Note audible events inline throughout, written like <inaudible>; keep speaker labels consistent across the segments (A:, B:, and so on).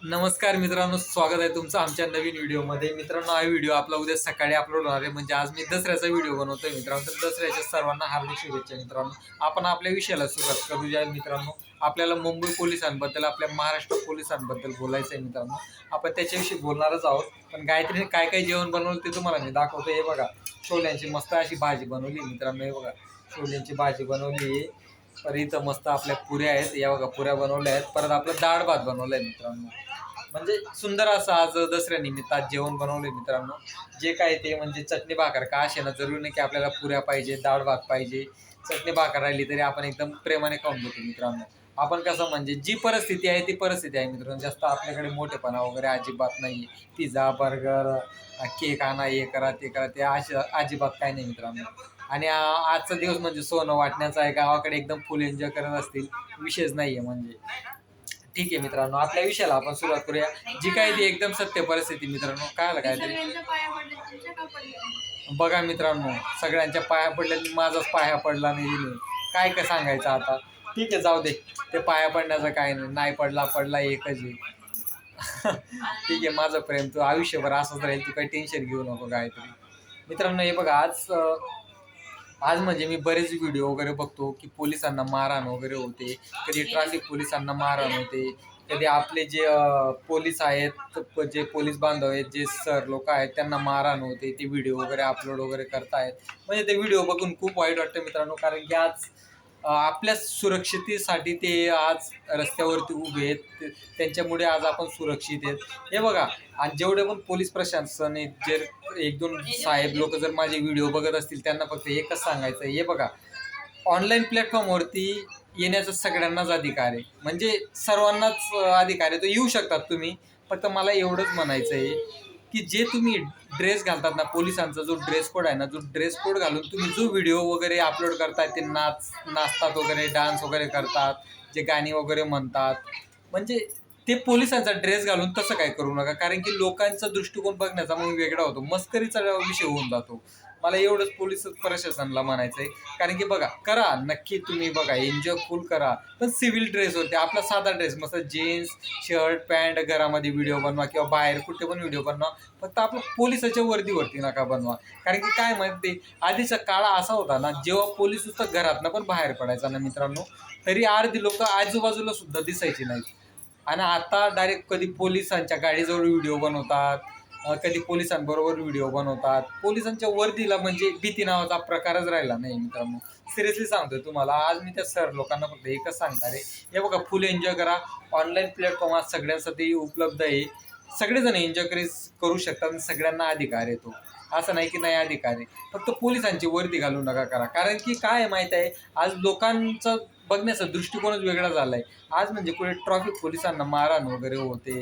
A: नमस्कार मित्रांनो स्वागत आहे तुमचं आमच्या नवीन व्हिडिओमध्ये. मित्रांनो हा व्हिडिओ आपला उद्या सकाळी अपलोड होणार आहे. म्हणजे आज मी दसऱ्याचा व्हिडिओ बनवतोय मित्रांनो. तर दसऱ्याच्या सर्वांना हार्दिक शुभेच्छा मित्रांनो. आपण आपल्या विषयाला सुरुवात करूया मित्रांनो. आपल्याला मुंबई पोलिसांबद्दल आपल्या महाराष्ट्र पोलिसांबद्दल बोलायचं आहे मित्रांनो. आपण त्याच्याविषयी बोलणारच आहोत. पण गायत्रीने काय काय जेवण बनवलं ते तुम्हाला मी दाखवतो हे बघा छोल्यांची मस्त अशी भाजी बनवली मित्रांनो. हे बघा छोल्यांची भाजी बनवली. तर इथं मस्त आपल्या पुऱ्या आहेत. या बघा पुऱ्या बनवल्या आहेत. परत आपलं डाळ भात बनवलंय मित्रांनो. म्हणजे सुंदर असं आज दसऱ्या निमित्तात जेवण बनवलंय मित्रांनो. जे काय ते म्हणजे चटणी भाकर का असे ना जरुरी नाही की आपल्याला पुऱ्या पाहिजे डाळ भात पाहिजे. चटणी भाकर राहिली तरी आपण एकदम प्रेमाने खाऊन घेतो मित्रांनो. आपण कसं म्हणजे जी परिस्थिती आहे ती परिस्थिती आहे मित्रांनो. जास्त आपल्याकडे मोठेपणा वगैरे अजिबात नाही पिझ्झा बर्गर केक आणा हे करा ते करा ते अशा अजिबात काय नाही मित्रांनो. आणि आ- आजचा दिवस म्हणजे सोनं वाटण्याचा आहे गावाकडे एकदम फुल एन्जॉय करत असतील विशेष नाही आहे म्हणजे. ठीक आहे मित्रांनो आपल्या विषयाला आपण सुरुवात करूया. जी काय ती एकदम सत्य परिस्थिती मित्रांनो काय आलं काय तरी?
B: सगळ्यांच्या पाया पडले तुमच्या का पडले
A: बघा मित्रांनो सगळ्यांच्या पाया पडल्या माझाच पाया पडला नाही काय काय सांगायचं आता? ठीक आहे जाऊ दे. ते पाया पडण्याचं काय नाही. नाही पडला पडला एकच आहे. <laughs> ठीक आहे माझं प्रेम तू आयुष्यभर असंच राहील तू काही टेन्शन घेऊ नको काहीतरी. मित्रांनो हे बघा आज अं, आज म्हणजे मी बरेच व्हिडिओ वगैरे बघतो की पोलिसांना मारहाण वगैरे होते कधी ट्रॅफिक पोलिसांना मारहाण होते कधी आपले जे पोलीस आहेत जे पोलीस बांधव आहेत जे सर लोक आहेत त्यांना मारहाण होते ते व्हिडिओ वगैरे अपलोड वगैरे करतायत. म्हणजे ते व्हिडिओ बघून खूप वाईट वाटतं मित्रांनो कारण की आज आपल्या सुरक्षितेसाठी ते आज रस्त्यावरती उभे आहेत. त्यांच्यामुळे आज आपण सुरक्षित आहेत. हे बघा आणि जेवढे पण पोलीस प्रशासन आहेत जर एक दोन साहेब लोक जर माझे व्हिडिओ बघत असतील त्यांना फक्त एकच सांगायचं आहे. हे बघा ऑनलाईन प्लॅटफॉर्मवरती येण्याचा सगळ्यांनाच अधिकार आहे. म्हणजे सर्वांनाच अधिकार आहे. तो येऊ शकतात तुम्ही फक्त मला एवढंच म्हणायचं आहे. की जे तुम्ही ड्रेस घालतात ना पोलिसांचा जो ड्रेस कोड आहे ना जो ड्रेस कोड घालून तुम्ही जो व्हिडिओ वगैरे अपलोड करताय ते नाच नाचतात वगैरे डान्स वगैरे करतात जे गाणी वगैरे म्हणतात. म्हणजे ते पोलिसांचा ड्रेस घालून तसं काय करू नका कारण की लोकांचा दृष्टिकोन बघण्याचा मग वेगळा होतो. मस्करीचा विषय होऊन जातो. मला एवढंच पोलीस प्रशासनाला म्हणायचं आहे कारण की बघा करा. नक्की तुम्ही बघा एन्जॉय फुल करा. पण सिव्हिल ड्रेस होते आपला साधा ड्रेस मस्त जीन्स शर्ट पॅन्ट घरामध्ये व्हिडिओ बनवा किंवा बाहेर कुठे पण व्हिडिओ बनवा. फक्त आपलं पोलिसाच्या वर्दीवरती नका बनवा. कारण की काय माहिती आधीचा काळ असा होता ना जेव्हा पोलीस नुसतं घरातनं पण बाहेर पडायचा ना मित्रांनो तरी अर्धी लोक आजूबाजूला सुद्धा दिसायची नाहीत. आणि आता डायरेक्ट कधी पोलिसांच्या गाडीजवळ व्हिडिओ बनवतात कधी पोलिसांबरोबर व्हिडिओ बनवतात. पोलिसांच्या वर्दीला म्हणजे भीती नावाचा प्रकारच राहिला नाही मित्रांनो. सिरियसली सांगतोय तुम्हाला आज मी त्या सर लोकांना फक्त एकच सांगणार आहे. हे बघा फुल एन्जॉय करा. ऑनलाईन प्लॅटफॉर्म आज सगळ्यांसाठी उपलब्ध आहे. सगळेजण एन्जॉय करी करू शकतात आणि सगळ्यांना अधिकार येतो असं नाही की नाही अधिकार आहे. फक्त पोलिसांची वर्दी घालू नका करा. कारण की काय आहे माहीत आहे आज लोकांचं बघण्याचा दृष्टिकोनच वेगळा झाला आहे आज म्हणजे कुठे ट्रॉफिक पोलिसांना मारहाण वगैरे होते.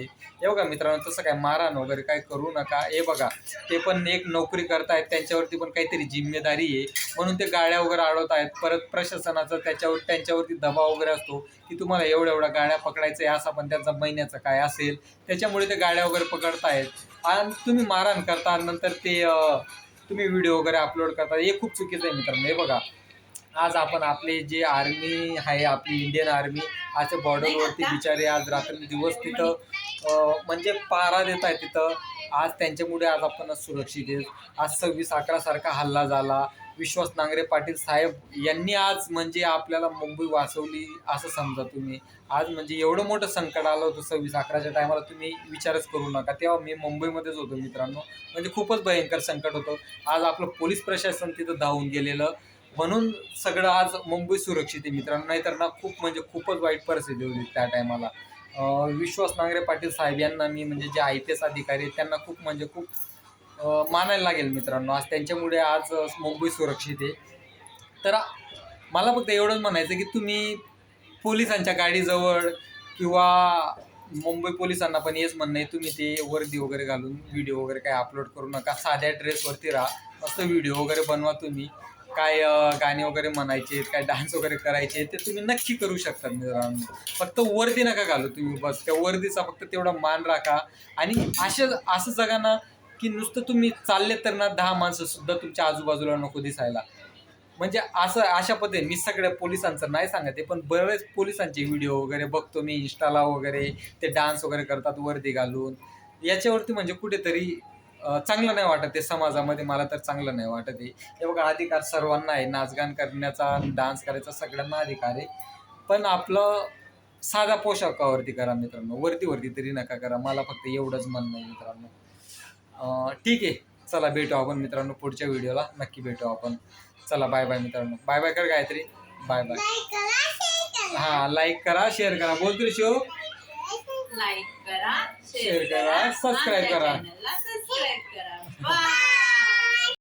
A: हे बघा मित्रांनो तसं काय मारहाण वगैरे काय करू नका. हे बघा ते पण एक नोकरी करतायत त्यांच्यावरती पण काहीतरी जिम्मेदारी आहे. म्हणून ते गाड्या वगैरे अडवत आहेत परत प्रशासनाचा त्याच्यावर त्यांच्यावरती दबाव वगैरे असतो की तुम्हाला एवढ्या एवढ्या गाड्या पकडायचं आहे असा पण त्यांचा महिन्याचं काय असेल. त्याच्यामुळे ते गाड्या वगैरे पकडतायत. आणि तुम्ही मारहाण करता नंतर ते तुम्ही व्हिडिओ वगैरे अपलोड करता. हे खूप चुकीचं आहे मित्रांनो. हे बघा आज आपण आपले जे आर्मी आहे आपली इंडियन आर्मी आज बॉर्डरवरती बिचारे आज रात्र दिवस तिथं म्हणजे पारा देत आहे तिथं. आज त्यांच्यामुळे आज आपण सुरक्षित आहेत आज सव्वीस अकरासारखा हल्ला झाला. विश्वास नांगरे पाटील साहेब यांनी आज म्हणजे आपल्याला मुंबई वाचवली असं समजा तुम्ही. आज म्हणजे एवढं मोठं संकट आलं होतं सव्वीस अकराच्या टायमाला तुम्ही विचारच करू नका. तेव्हा मी मुंबईमध्येच होतो मित्रांनो. म्हणजे खूपच भयंकर संकट होतं. आज आपलं पोलीस प्रशासन तिथं धावून गेलेलं. म्हणून सगळं आज मुंबई सुरक्षित आहे मित्रांनो. नाहीतर ना खूप म्हणजे खूपच वाईट परिस्थिती होती त्या टायमाला. विश्वास नांगरे पाटील साहेब यांना मी म्हणजे जे आय पी एस अधिकारी आहेत त्यांना खूप म्हणजे खूप मानायला लागेल मित्रांनो. आज त्यांच्यामुळे आज मुंबई सुरक्षित आहे. तर मला फक्त एवढंच म्हणायचं की तुम्ही पोलिसांच्या गाडीजवळ किंवा मुंबई पोलिसांना पण हेच म्हणणं आहे तुम्ही ते वर्दी वगैरे घालून व्हिडिओ वगैरे काय अपलोड करू नका. साध्या ड्रेसवरती राहा. मस्त व्हिडिओ वगैरे बनवा तुम्ही. काय गाणे वगैरे म्हणायचे काय डान्स वगैरे करायचे ते तुम्ही नक्की करू शकता मित्रांनो. फक्त वर्दी नका घालू तुम्ही बस. त्या वर्दीचा फक्त तेवढा मान राखा. आणि असे असं जगा ना की नुसतं तुम्ही चालले तर ना दहा माणसं सुद्धा तुमच्या आजूबाजूला नको दिसायला. म्हणजे असं अशा पद्धतीने मी सगळ्या पोलिसांचं नाही सांगत आहे पण बरेच पोलिसांचे व्हिडिओ वगैरे बघतो मी इंस्टाला वगैरे ते डान्स वगैरे करतात वर्दी घालून. याच्यावरती म्हणजे कुठेतरी चांगलं नाही वाटत आहे समाजामध्ये मला तर चांगलं नाही वाटत आहे हे बघा अधिकार सर्वांना आहे. नाचगान करण्याचा डान्स करायचा सगळ्यांना अधिकार आहे. पण आपलं साधा पोशाखावरती करा मित्रांनो. वरती तरी नका करा. मला फक्त एवढंच म्हणणं आहे मित्रांनो. अं, ठीक आहे. चला भेटू आपण मित्रांनो पुढच्या व्हिडिओला. नक्की भेटू आपण. चला बाय बाय मित्रांनो. बाय बाय कर गायत्री. Bye bye. हा लाईक करा शेअर करा. बोल तरी शिव
B: लाईक
A: करा subscribe करा.
B: सबस्क्राईब करा बाय